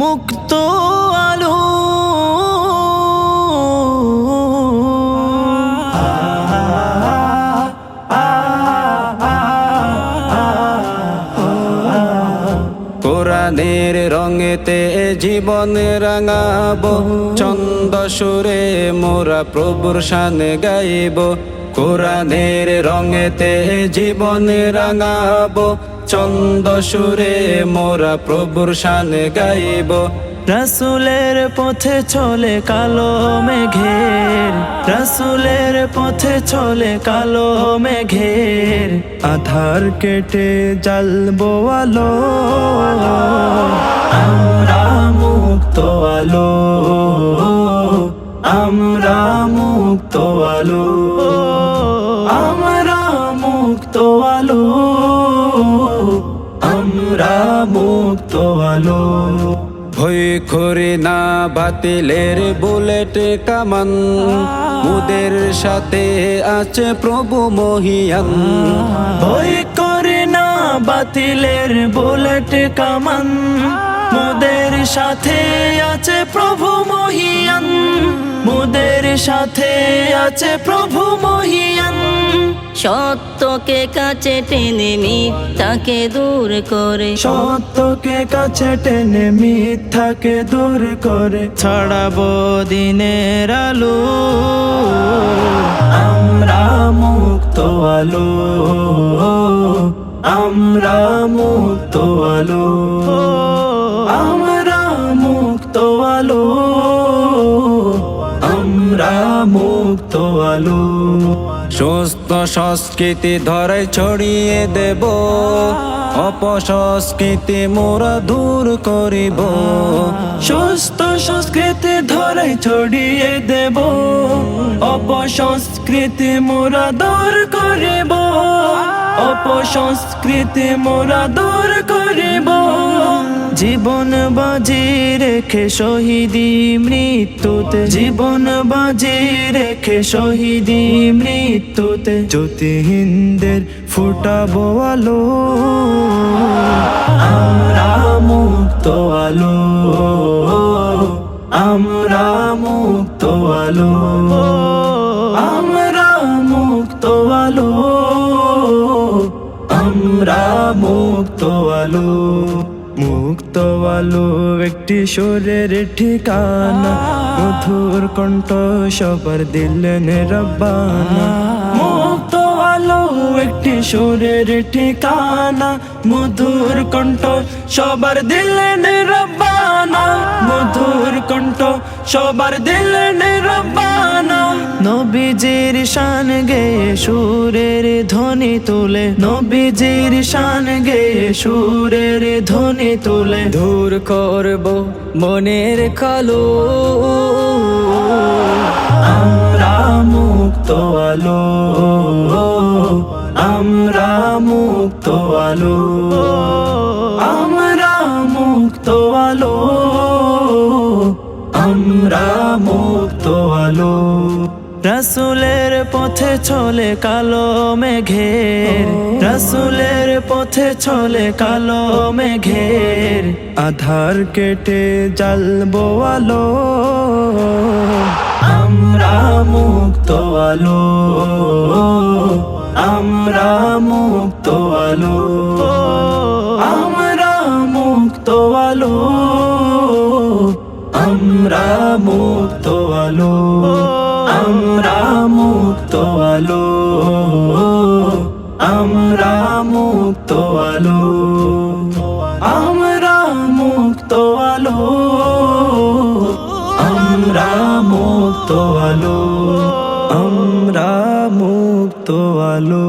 মুক্ত আলো। কোরআনের রঙেতে জীবন রাঙাব চন্দ সুরে মোরা প্রভুর শান গাইব। কোরআনের রঙেতে জীবন রাঙাব চন্দ সুরে মোরা প্রভুর শান গাইব। রাসুলের পথে চলে কালো মেঘের রাসুলের পথে চলে কালো মেঘের। আধার কেটে জ্বালবো আলো আমরা মুক্ত আলো আমরা মুক্ত আলো। মুক্ত আলো। ভয় করি না বাতিলের বুলেট কামান। মুদের সাথে আছে প্রভু মহিয়ান ভয় করে না বাতিলের বুলেট কামান। মোদের সাথে আছে প্রভু মহিয়ান। মোদের সাথে আছে প্রভু মহিয়ান। সত্যকে কাছে টেনে মিথ্যাকে দূর করে। সত্যকে কাছে টেনে মিথ্যাকে দূর করে। ছড়াবো দিনের আলো আমরা মুক্ত আলো আমরা মুক্ত আলো। আলো সুস্থ সংস্কৃতি ধরে ছড়িয়ে দেব। অপসংস্কৃতি মোরা দূর করিব। সুস্থ সংস্কৃতি ধরে ছড়িয়ে দেব। অপসংস্কৃতি মোরা দূর করিব। অপসংস্কৃতি মোরা দূর করিব। জীবন বাজি রেখে শহীদি মৃত্যুতে। জীবন বাজি রেখে শহীদি মৃত্যুতে। জ্যোতিহিনদের ফুটাবো আলো। আমরা মুক্ত আলো। আমরা মুক্ত আলো। আমরা মুক্ত আলো। আমরা মুক্ত আলো। মুক্ত আলো একটি সুরের ঠিকানা মধুর কণ্ঠ সবার দিলেন রব্বানা। একটি সুরের ঠিকানা, মধুর কণ্ঠ সবার দিলেন রব্বানা। মধুর কণ্ঠ সবার দিলেন রব্বানা। নবীজির শান গে সুরের ধ্বনি তুলে, নবীজির শান গে সুরের ধ্বনি তুলে। দূর করব মনের কালো। আমরা মুক্ত আলো। আমরা মুক্ত আলো। রাসুলের পথে চলে কালো মেঘের। রাসুলের পথে চলে কালো মেঘের। আধার কেটে জ্বালবো আলো। আমরা মুক্ত আলো। আমরা মুক্ত আলো। আমরা মুক্ত আলো। আমরা মুক্ত আলো, আমরা মুক্ত আলো, আমরা মুক্ত আলো, আমরা মুক্ত আলো, আমরা মুক্ত আলো, আমরা মুক্ত আলো।